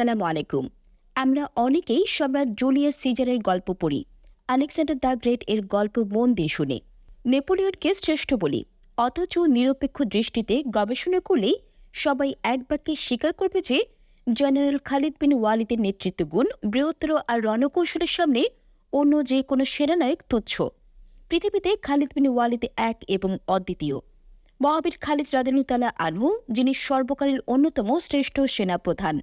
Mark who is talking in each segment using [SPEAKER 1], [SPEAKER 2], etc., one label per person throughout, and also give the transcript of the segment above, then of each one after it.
[SPEAKER 1] আসসালামু আলাইকুম। আমরা অনেকেই সম্রাট জুলিয়াস সিজারের গল্প পড়ি। আলেকজান্ডার দ্য গ্রেট এর গল্প মন দিয়ে শুনি। নেপোলিয়নকে শ্রেষ্ঠ বলি। অথচ নিরপেক্ষ দৃষ্টিতে গবেষণা করলেই সবাই এক বাক্যে স্বীকার করবে যে, জেনারেল খালিদ বিন ওয়ালিদের নেতৃত্ব গুণ বৃহত্তর আর রণকৌশলের সামনে অন্য যে কোনো সেনানায়ক তুচ্ছ। পৃথিবীতে খালিদ বিন ওয়ালিদ এক এবং অদ্বিতীয়। মহাবীর খালিদ রাদিনুতালা আনহু, যিনি সর্বকালের অন্যতম শ্রেষ্ঠ সেনাপ্রধান।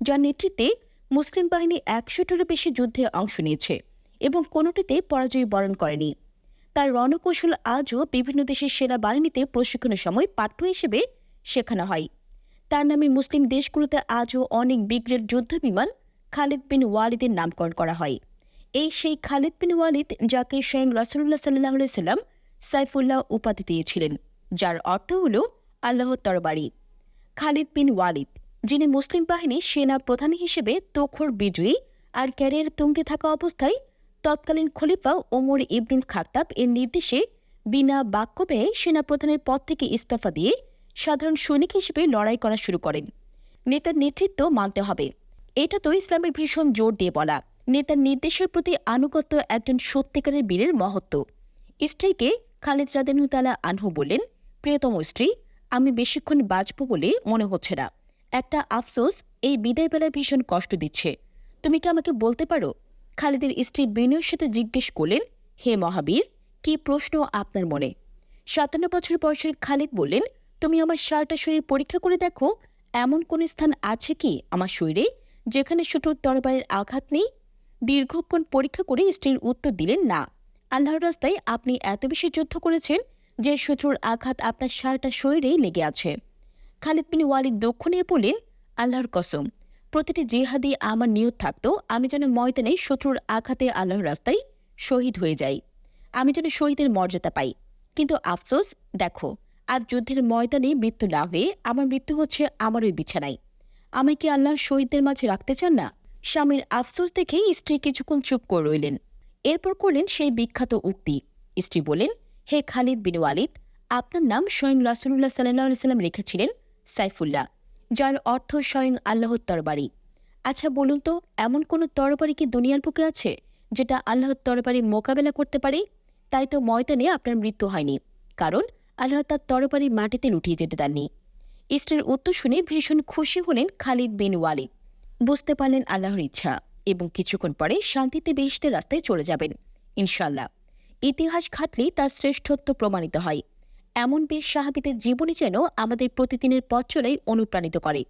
[SPEAKER 1] যার নেতৃত্বে মুসলিম বাহিনী একশোটিরও বেশি যুদ্ধে অংশ নিয়েছে এবং কোনোটিতে পরাজয় বরণ করেনি। তার রণকৌশল আজও বিভিন্ন দেশের সেনা বাহিনীতে প্রশিক্ষণের সময় পাঠ্য হিসেবে শেখানো হয়। তার নামে মুসলিম দেশগুলোতে আজও অনেক বিগ্রেড যুদ্ধ বিমান খালিদ বিন ওয়ালিদের নামকরণ করা হয়। এই সেই খালিদ বিন ওয়ালিদ যাকে স্বয়ং রাসুল্লাহ সাল্লাহ সাল্লাম সাইফুল্লাহ উপাধি দিয়েছিলেন, যার অর্থ হল আল্লাহর তরবারি। খালিদ বিন ওয়ালিদ যিনি মুসলিম বাহিনীর সেনা প্রধান হিসেবে তোখর বিজয়ী আর ক্যারিয়ার তুঙ্গে থাকা অবস্থায় তৎকালীন খলিফা ওমর ইবনুল খাত্তাব এর নির্দেশে বিনা বাক্য ব্যয়ে সেনাপ্রধানের পদ থেকে ইস্তফা দিয়ে সাধারণ সৈনিক হিসেবে লড়াই করা শুরু করেন। নেতার নেতৃত্ব মানতে হবে। এটা তো ইসলামের ভীষণ জোর দিয়ে বলা। নেতার নির্দেশের প্রতি আনুগত্য একজন সত্যিকারের বীরের মহত্ব। স্ত্রীকে খালিদ রাদেনুতালা আনহু বললেন, প্রিয়তম স্ত্রী, আমি বেশিক্ষণ বাঁচব বলে মনে হচ্ছে না। একটা আফসোস এই বিদায় বেলায় ভীষণ কষ্ট দিচ্ছে। তুমি কি আমাকে বলতে পারো? খালিদের স্ত্রী বিনয়ের সাথে জিজ্ঞেস করলেন, হে মহাবীর, কি প্রশ্ন আপনার মনে? সাতান্ন বছর বয়সের খালিদ বললেন, তুমি আমার সারাটা শরীর পরীক্ষা করে দেখো, এমন কোন স্থান আছে কি আমার শরীরে যেখানে শত্রুর তরবারের আঘাত নেই? দীর্ঘক্ষণ পরীক্ষা করে স্ত্রীর উত্তর দিলেন, না। আল্লাহর রাস্তায় আপনি এত বেশি যুদ্ধ করেছেন যে শত্রুর আঘাত আপনার সারাটা শরীরেই লেগে আছে। খালিদ বিন ওয়ালিদ দক্ষ নিয়ে বললেন আল্লাহর কসম, প্রতিটি জেহাদি আমার নিয়ত থাকত, আমি যেন ময়দানে শত্রুর আঘাতে আল্লাহর রাস্তায় শহীদ হয়ে যাই। আমি যেন শহীদের মর্যাদা পাই। কিন্তু আফসোস, দেখো, আজ যুদ্ধের ময়দানে মৃত্যু না হয়ে আমার মৃত্যু হচ্ছে আমার ওই বিছানায়। আমি কি আল্লাহ শহীদদের মাঝে রাখতে চান না? স্বামীর আফসোস দেখে স্ত্রী কিছুক্ষণ চুপ করে রইলেন। এরপর করলেন সেই বিখ্যাত উক্তি। স্ত্রী বলেন হে খালিদ বিন ওয়ালিদ, আপনার নাম স্বয়ং রাসুল্লাহ সাল্লাহ সাল্লাম লিখেছিলেন সাইফুল্লাহ, যার অর্থ স্বয়ং আল্লাহর তরবারি। আচ্ছা বলুন তো, এমন কোনো তরবারি কি দুনিয়ার বুকে আছে, যেটা আল্লাহর তরবারি মোকাবেলা করতে পারে? তাই তো ময়দানে আপনার মৃত্যু হয়নি, কারণ আল্লাহ তার তরবারি মাটিতে লুটিয়ে যেতে দেননি। স্ত্রীর উত্তর শুনে ভীষণ খুশি হলেন খালিদ বিন ওয়ালিদ। বুঝতে পারলেন আল্লাহর ইচ্ছা এবং কিছুক্ষণ পরে শান্তিতে বেহেশতের রাস্তায় চলে যাবেন ইনশাল্লাহ ইতিহাস ঘাটলেই তার শ্রেষ্ঠত্ব প্রমাণিত হয়। এমন বীর সাহাবিদের জীবনী যেন আমাদের প্রতিদিনের পথ চলাই অনুপ্রাণিত করে।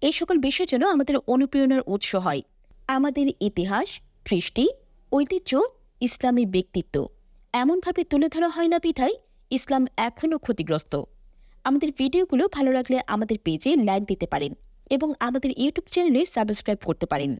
[SPEAKER 1] এই সকল বিষয় যেন আমাদের অনুপ্রেরণার উৎস হয়। আমাদের ইতিহাস কৃষ্টি ঐতিহ্য, ইসলামী ব্যক্তিত্ব। এমনভাবে তুলে ধরা হয় না বিধায় ইসলাম এখনও ক্ষতিগ্রস্ত। আমাদের ভিডিওগুলো ভালো লাগলে আমাদের পেজে লাইক দিতে পারেন এবং আমাদের ইউটিউব চ্যানেলে সাবস্ক্রাইব করতে পারেন।